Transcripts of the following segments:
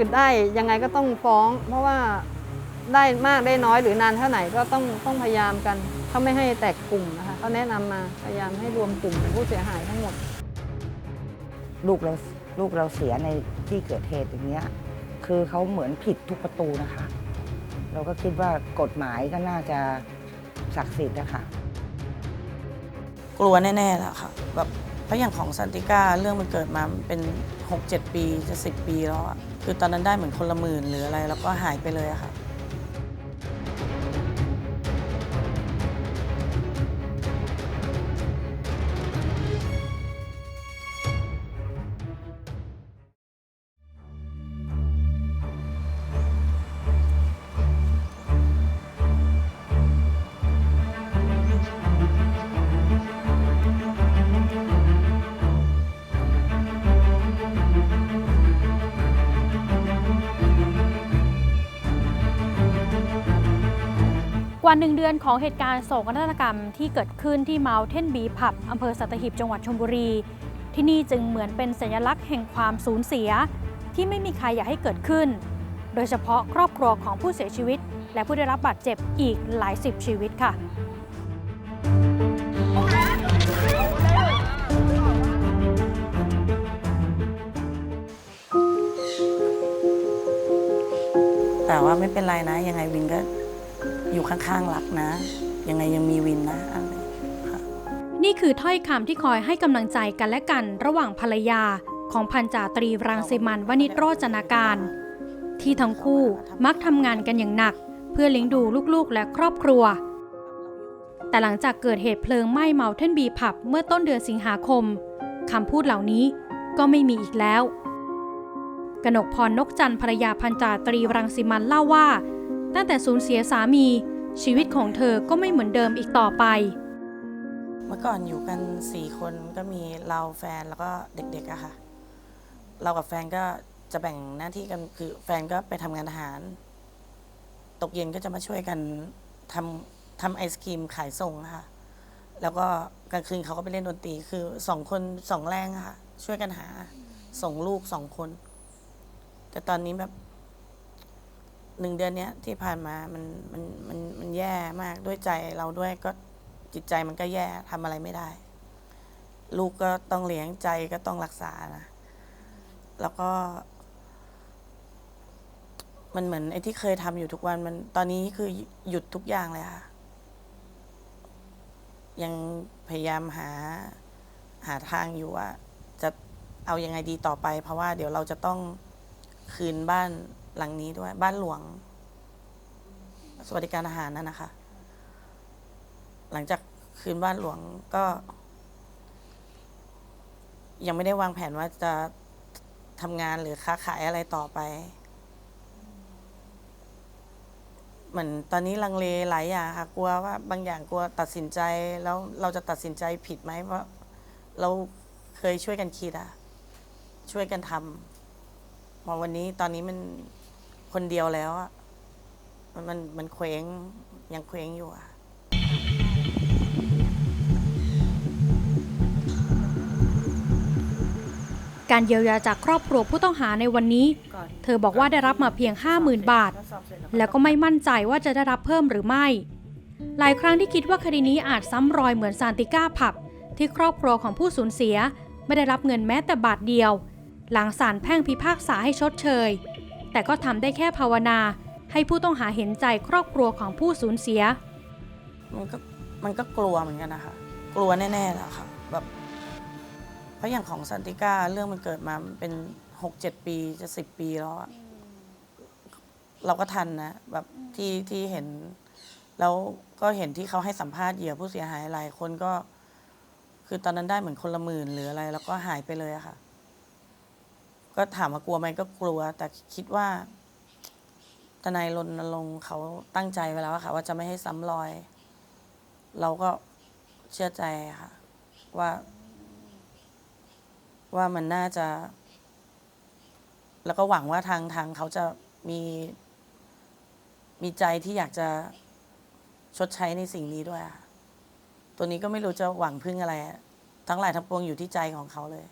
คือได้ยังไงก็ต้องฟ้อง เพราะว่าได้มากได้น้อยหรือนานเท่าไหร่ก็ต้องต้องพยายามกันเขาไม่ให้แตกกลุ่มนะคะเขาแนะนำมาพยายามให้รวมกลุ่มผู้เสียหายทั้งหมด ลูกเราลูกเราเสียในที่เกิดเหตุอย่างเงี้ยคือเขาเหมือนผิดทุกประตูนะคะ เราก็คิดว่ากฎหมายก็น่าจะศักดิ์สิทธิ์นะคะกลัวแน่ๆแหละค่ะแบบเพราะอย่างของซันติก้าเรื่องมันเกิดมามันเป็น 6-7 ปีจะ 10 ปีแล้วอะ คือตอนนั้นได้เหมือนคนละหมื่นหรืออะไรแล้วก็หายไปเลยอะค่ะ กว่าหนึ่งเดือนของเหตุการณ์โศกนาฏกรรมที่เกิดขึ้นที่ Mountain b ีผับอำเภอสัตหีบจังหวัดชลบุรี ที่นี่จึงเหมือนเป็นสัญลักษณ์แห่งความสูญเสีย ที่ไม่มีใครอยากให้เกิดขึ้น โดยเฉพาะครอบครัวของผู้เสียชีวิต และผู้ได้รับบาดเจ็บอีกหลายสิบชีวิตค่ะแต่ว่าไม่เป็นไรนะ ยังไงวินก็ อยู่ข้างๆรักนะ ยังไงยังมีวินนะอะไรนี่คือถ้อยคำที่คอยให้กำลังใจกันและกันระหว่างภรรยาของพันจ่าตรีรังสิมันวณิชโรจนาการ ที่ทั้งคู่มักทำงานกันอย่างหนัก เพื่อเลี้ยงดูลูกๆและครอบครัว แต่หลังจากเกิดเหตุเพลิงไหม้เมาเทนบีผับเมื่อต้นเดือนสิงหาคมคำพูดเหล่านี้ก็ไม่มีอีกแล้ว กนกพรนกจันทร์ภรรยาพันจ่าตรีรังสิมันเล่าว่า ตั้งแต่สูญเสียสามี ชีวิตของเธอก็ไม่เหมือนเดิมอีกต่อไป เมื่อก่อนอยู่กันสี่คนก็มีเราแฟนแล้วก็เด็กๆอะค่ะ เรากับแฟนก็จะแบ่งหน้าที่กันคือแฟนก็ไปทำงานทหาร ตกเย็นก็จะมาช่วยกันทำทำไอศครีมขายส่งค่ะ แล้วก็กลางคืนเขาก็ไปเล่นดนตรีคือสองคนสองแรงอะค่ะ ช่วยกันหาส่งลูกสองคน แต่ตอนนี้แบบ หนึ่งเดือนเนี้ยที่ผ่านมามันมันมันมันแย่มากด้วยใจเราด้วยก็จิตใจมันก็แย่ทำอะไรไม่ได้ ลูกก็ต้องเลี้ยงใจก็ต้องรักษานะ แล้วก็ มันเหมือนไอ้ที่เคยทำอยู่ทุกวันมันตอนนี้คือหยุดทุกอย่างเลยค่ะ ยังพยายามหาหาทางอยู่ว่า จะเอายังไงดีต่อไป เพราะว่าเดี๋ยวเราจะต้องคืนบ้าน หลังนี้ด้วย บ้านหลวง สวัสดิการอาหารนั่นนะคะ หลังจากคืนบ้านหลวงก็ ยังไม่ได้วางแผนว่าจะทำงานหรือค้าขายอะไรต่อไป เหมือนตอนนี้ลังเลหลายอย่างค่ะกลัวว่าบางอย่างกลัวตัดสินใจแล้วเราจะตัดสินใจผิดไหมเพราะเราเคยช่วยกันคิดอะช่วยกันทำมาวันนี้ตอนนี้มัน คนเดียวแล้วอะมันมันมันเคว้งยังเคว้งอยู่อะการเยียวยาจากครอบครัวผู้ต้องหาในวันนี้ เธอบอกว่าได้รับมาเพียง 50,000 บาท แล้วก็ไม่มั่นใจว่าจะได้รับเพิ่มหรือไม่ หลายครั้งที่คิดว่าคดีนี้อาจซ้ำรอยเหมือนซานติก้าผับ ที่ครอบครัวของผู้สูญเสีย ไม่ได้รับเงินแม้แต่บาทเดียว หลังศาลแพ่งพิพากษาให้ชดเชย แต่ก็ทำได้แค่ภาวนา ให้ผู้ต้องหาเห็นใจครอบครัวของผู้สูญเสีย มันก็มันก็กลัวเหมือนกันนะคะ กลัวแน่ๆแหละค่ะแบบเพราะอย่างของซันติก้าเรื่องมันเกิดมามันเป็นหกเจ็ดปีจะสิบปีแล้วอะเราก็ทันนะแบบที่ที่เห็น แล้วก็เห็นที่เขาให้สัมภาษณ์เหยื่อผู้เสียหายหลายคนก็ คือตอนนั้นได้เหมือนคนละหมื่นหรืออะไร แล้วก็หายไปเลยอะค่ะ ก็ถามว่ากลัวไหมก็กลัว แต่คิดว่าทนายรณรงค์เขาตั้งใจไว้แล้วค่ะ ว่าจะไม่ให้ซ้ำรอย เราก็เชื่อใจค่ะ ว่า ว่ามันน่าจะ แล้วก็หวังว่าทางทางเขาจะมี มีใจที่อยากจะชดใช้ในสิ่งนี้ด้วยอะตัวนี้ก็ไม่รู้จะหวังพึ่งอะไร ทั้งหลายทั้งปวงอยู่ที่ใจของเขาเลย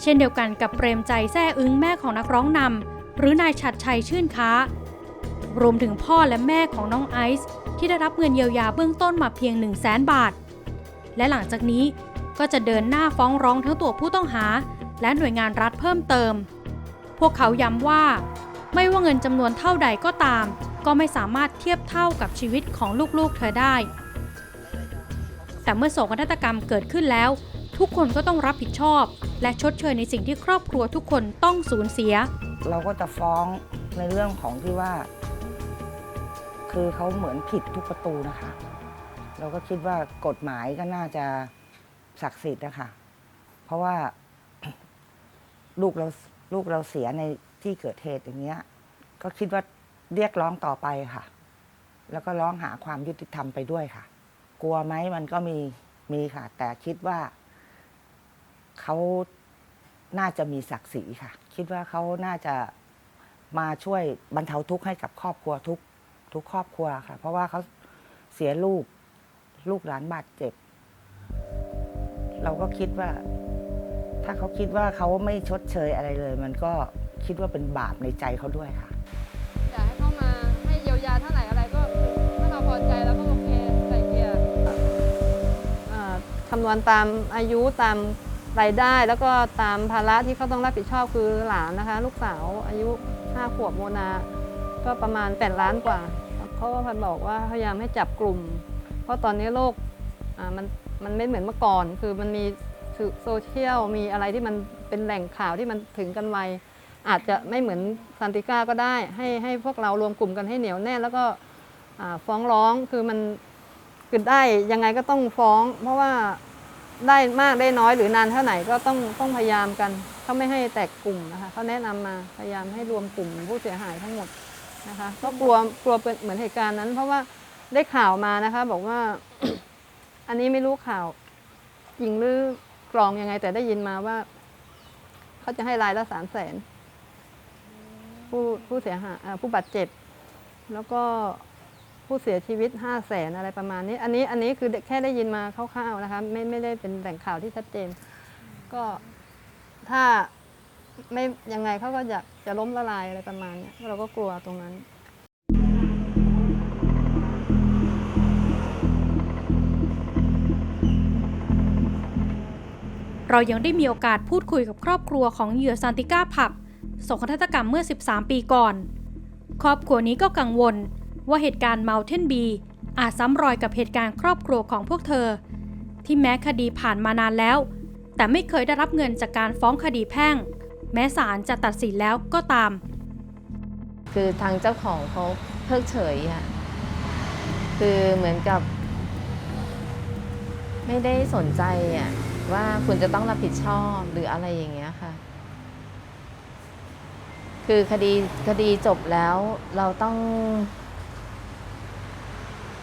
เช่นเดียวกันกับเปรมใจแซ่อึ้งแม่ของนักร้องนำหรือนายฉัดชัยชื่นค้า รวมถึงพ่อและแม่ของน้องไอซ์ที่ได้รับเงินเยียวยาเบื้องต้นมาเพียง 1 0 0 0 0แสนบาท และหลังจากนี้ก็จะเดินหน้าฟ้องร้องทั้งตัวผู้ต้องหา และหน่วยงานรัฐเพิ่มเติม พวกเขาย้ำว่า ไม่ว่าเงินจำนวนเท่าใดก็ตาม ก็ไม่สามารถเทียบเท่ากับชีวิตของลูกๆเธอได้ แต่เมื่อโศกนาฏกรรมเกิดขึ้นแล้ว ทุกคนก็ต้องรับผิดชอบ และชดเชยในสิ่งที่ครอบครัวทุกคนต้องสูญเสีย เราก็จะฟ้องในเรื่องของที่ว่า คือเขาเหมือนผิดทุกประตูนะคะ เราก็คิดว่ากฎหมายก็น่าจะศักดิ์สิทธิ์นะคะ เพราะว่าลูกเราลูกเราเสียในที่เกิดเหตุอย่างเงี้ย ก็คิดว่าเรียกร้องต่อไปค่ะ แล้วก็ร้องหาความยุติธรรมไปด้วยค่ะ กลัวไหมมันก็มีมีค่ะ แต่คิดว่าเขาน่าจะมีศักดิ์ศรีค่ะ คิดว่าเขาน่าจะมาช่วยบรรเทาทุกข์ให้กับครอบครัวทุกทุกครอบครัวค่ะ เพราะว่าเขาเสียลูกลูกหลานบาดเจ็บ เราก็คิดว่า ถ้าเขาคิดว่าเขาไม่ชดเชยอะไรเลย มันก็คิดว่าเป็นบาปในใจเขาด้วยค่ะ คำนวณตามอายุตามรายได้ แล้วก็ตามภาระที่เขาต้องรับผิดชอบคือหลานนะคะ ลูกสาวอายุ 5 ขวบโมนา ก็ประมาณ 8 ล้านกว่าเพราพันบอกว่าพยายามให้จับกลุ่ม เพราะตอนนี้โลกมันมันไม่เหมือนเมื่อก่อน คือมันมีโซเชียลมีอะไรที่มันเป็นแหล่งข่าวที่มันถึงกันไวอาจจะไม่เหมือนซันติก้าก็ได้ ให้ให้พวกเรารวมกลุ่มกันให้เหนียวแน่นแล้วก็ฟ้องร้องคือมัน คือได้ยังไงก็ต้องฟ้อง เพราะว่าได้มากได้น้อยหรือนานเท่าไหร่ก็ต้องต้องพยายามกันเขาไม่ให้แตกกลุ่มนะคะเขาแนะนำมาพยายามให้รวมกลุ่มผู้เสียหายทั้งหมดนะคะก็กลัวกลัวเป็นเหมือนเหตุการณ์นั้น เพราะว่าได้ข่าวมานะคะ บอกว่า อันนี้ไม่รู้ข่าวจริงหรือกรองยังไง แต่ได้ยินมาว่าเขาจะให้รายละสามแสนผู้ผู้เสียหายผู้บาดเจ็บ แล้วก็ ผู้เสียชีวิต 5 0 0แสนอะไรประมาณนี้ อันนี้อันนี้คือแค่ได้ยินมาคร่าวๆนะคะไม่ไม่ได้เป็นแหล่งข่าวที่ชัดเจน ก็ถ้าไม่ยังไงเขาก็จะจะล้มละลายอะไรประมาณนี้เราก็กลัวตรงนั้นเรายังได้มีโอกาสพูดคุยกับครอบครัวของเหยื่อซานติก้าผับโศกนาฏกรรมเมื่อ 13 ปีก่อน ครอบครัวนี้ก็กังวล ว่าเหตุการณ์เมาเทนบีอาจซ้ำรอยกับเหตุการณ์ครอบครัวของพวกเธอ ที่แม้คดีผ่านมานานแล้ว แต่ไม่เคยได้รับเงินจากการฟ้องคดีแพ่ง แม้ศาลจะตัดสินแล้วก็ตาม คือทางเจ้าของเขาเพิกเฉยอะคือเหมือนกับ ไม่ได้สนใจอะว่าคุณจะต้องรับผิดชอบหรืออะไรอย่างเงี้ยค่ะ คือคดีคดีจบแล้วเราต้อง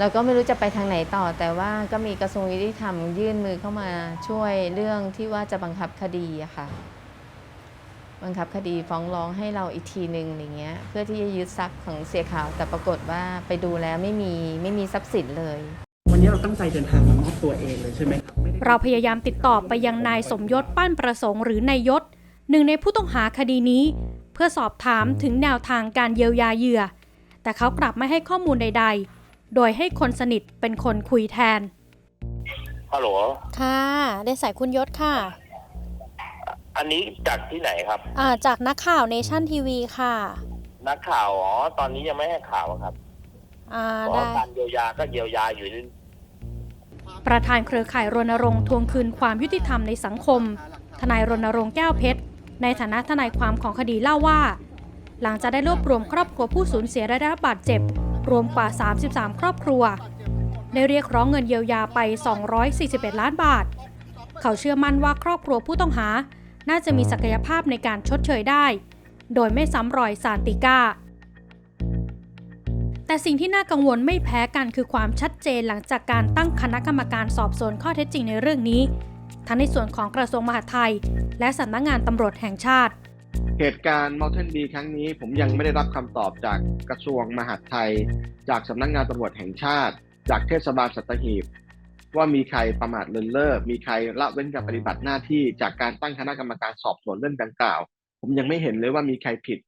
เราก็ไม่รู้จะไปทางไหนต่อ แต่ว่าก็มีกระทรวงยุติธรรมยื่นมือเข้ามาช่วยเรื่องที่ว่าจะบังคับคดีอะค่ะ บังคับคดีฟ้องร้องให้เราอีกทีหนึ่งอย่างเงี้ย เพื่อที่จะยึดทรัพย์ของเสียขาวแต่ปรากฏว่าไปดูแล้วไม่มีไม่มีทรัพย์สินเลย วันนี้เราตั้งใจเดินทางมามอบตัวเองเลยใช่ไหมครับไม่ได้เราพยายามติดต่อไปยังนายสมยศปั้นประสงค์หรือนายยศ หนึ่งในผู้ต้องหาคดีนี้ เพื่อสอบถามถึงแนวทางการเยียวยาเหยื่อ แต่เขากลับไม่ให้ข้อมูลใด ๆ โดยให้คนสนิทเป็นคนคุยแทน ฮัลโหล ค่ะ ได้สายคุณยศค่ะ อันนี้จากที่ไหนครับ อ่า จากนักข่าวเนชั่นทีวีค่ะ นักข่าว อ๋อ ตอนนี้ยังไม่ให้ข่าวอะครับอ่าเพราะได้ การเยียวยาก็เยียวยาอยู่นี่ประธานเครือข่ายรณรงค์ทวงคืนความยุติธรรมในสังคม ทนายรณรงค์แก้วเพชร ในฐานะทนายความของคดีเล่าว่า หลังจากได้รวบรวมครอบครัวผู้สูญเสียและได้รับบาดเจ็บ รวมกว่า 33 ครอบครัว ได้เรียกร้องเงินเยียวยาไป 241 ล้านบาท เขาเชื่อมั่นว่าครอบครัวผู้ต้องหา น่าจะมีศักยภาพในการชดเชยได้ โดยไม่ซ้ำรอยซานติก้า แต่สิ่งที่น่ากังวลไม่แพ้กันคือความชัดเจนหลังจากการตั้งคณะกรรมการสอบสวนข้อเท็จจริงในเรื่องนี้ ทั้งในส่วนของกระทรวงมหาดไทย และสำนักงานตำรวจแห่งชาติ เหตุการณ์ Mountain Bee ครั้งนี้ผมยังไม่ได้รับคำตอบจากกระทรวงมหาดไทย จากสำนักงานตำรวจแห่งชาติ จากเทศบาลสัตหีบ ว่ามีใครประมาทเลินเล่อมีใครละเว้นการปฏิบัติหน้าที่จากการตั้งคณะกรรมการสอบสวนเรื่องดังกล่าว ผมยังไม่เห็นเลยว่ามีใครผิด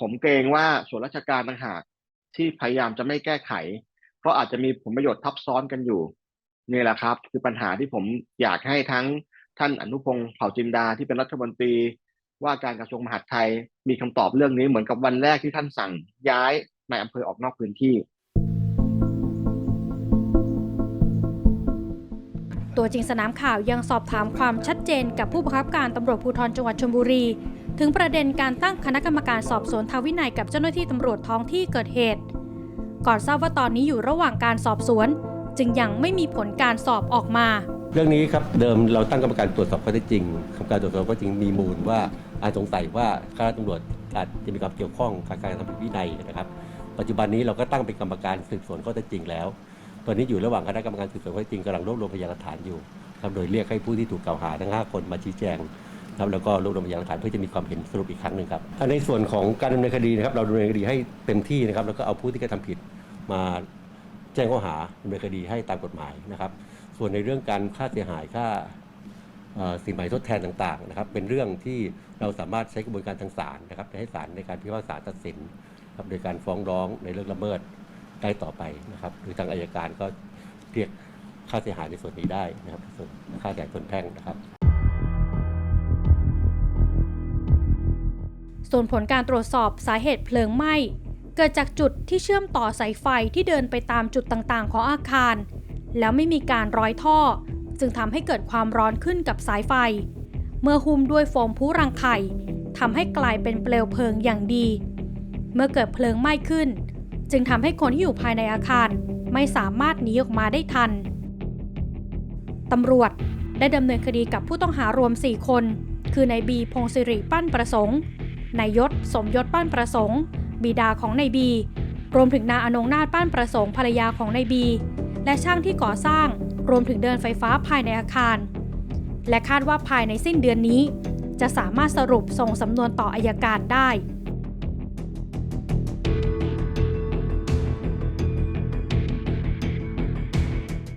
ผมเกรงว่าส่วนราชการต่างหากที่พยายามจะไม่แก้ไข เพราะอาจจะมีผลประโยชน์ทับซ้อนกันอยู่นี่แหละครับ คือปัญหาที่ผมอยากให้ทั้งท่านอนุพงศ์เผ่าจินดาที่เป็นรัฐมนตรี ว่าการกระทรวงมหาดไทยมีคำตอบเรื่องนี้เหมือนกับวันแรกที่ท่านสั่งย้ายในายอำเภอออกนอกพื้นที่ตัวจริงสนามข่าวยังสอบถามความชัดเจนกับผู้บังคับการตำรวจภูธรจังหวัดชลบุรี ถึงประเด็นการตั้งคณะกรรมการสอบสวนทางวินัยกับเจ้าหน้าที่ตำรวจท้องที่เกิดเหตุ ก่อนทราบว่าตอนนี้อยู่ระหว่างการสอบสวน จึงยังไม่มีผลการสอบออกมา เรื่องนี้ครับเดิมเราตั้งกรรมการตรวจสอบข้อเท็จจริงกรรมการตรวจสอบข้อเท็จจริงมีมูลว่า อาจสงสัยว่าข้าราชการตำรวจอาจจะมีความเกี่ยวข้องกับการทำผิดวินัยนะครับ ปัจจุบันนี้เราก็ตั้งเป็นกรรมการสืบสวนข้อเท็จจริงแล้ว ตอนนี้อยู่ระหว่างคณะกรรมการสืบสวนข้อเท็จจริงกำลังรวบรวมพยานหลักฐานอยู่ครับโดยเรียกให้ผู้ที่ถูกกล่าวหาทั้ง 5 คนมาชี้แจงครับแล้วก็รวบรวมพยานหลักฐานเพื่อจะมีความเห็นสรุปอีกครั้งหนึ่งครับในส่วนของการดำเนินคดีนะครับเราดำเนินคดีให้เต็มที่นะครับแล้วก็เอาผู้ที่กระทำผิดมาแจ้งข้อหาดำเนินคดีให้ตามกฎหมายนะครับ ส่วนในเรื่องการค่าเสียหายค่า สินไหม่ทดแทนต่างๆนะครับเป็นเรื่องที่เราสามารถใช้กระบวนการทางศาลนะครับให้ศาลในการพิพากษาตัดสินครับโดยการฟ้องร้องในเรื่องละเมิดได้ต่อไปนะครับหรือทางอายการก็เรียกค่าเสียหายในส่วนนี้ได้นะครับส่วนค่าใหญ่ส่วนแพ่งนะครับส่วนผลการตรวจสอบสาเหตุเพลิงไหม้เกิดจากจุดที่เชื่อมต่อสายไฟที่เดินไปตามจุดต่างๆ ของอาคาร แล้วไม่มีการร้อยท่อ จึงทำให้เกิดความร้อนขึ้นกับสายไฟ เมื่อหุ้มด้วยโฟมผู้รังไข่ทำให้กลายเป็นเปลวเพลิงอย่างดี เมื่อเกิดเพลิงไหม้ขึ้น จึงทำให้คนที่อยู่ภายในอาคารไม่สามารถหนีออกมาได้ทันตำรวจได้ดำเนินคดีกับผู้ต้องหารวม 4 คน คือนายบีพงศิริปั้นประสงค์นายยศสมยศปั้นประสงค์ บิดาของนายบี รวมถึงนางอนงนาถปั้นประสงค์ภรรยาของนายบี และช่างที่ก่อสร้าง รวมถึงเดินไฟฟ้าภายในอาคาร และคาดว่าภายในสิ้นเดือนนี้ จะสามารถสรุปส่งสำนวนต่ออายการได้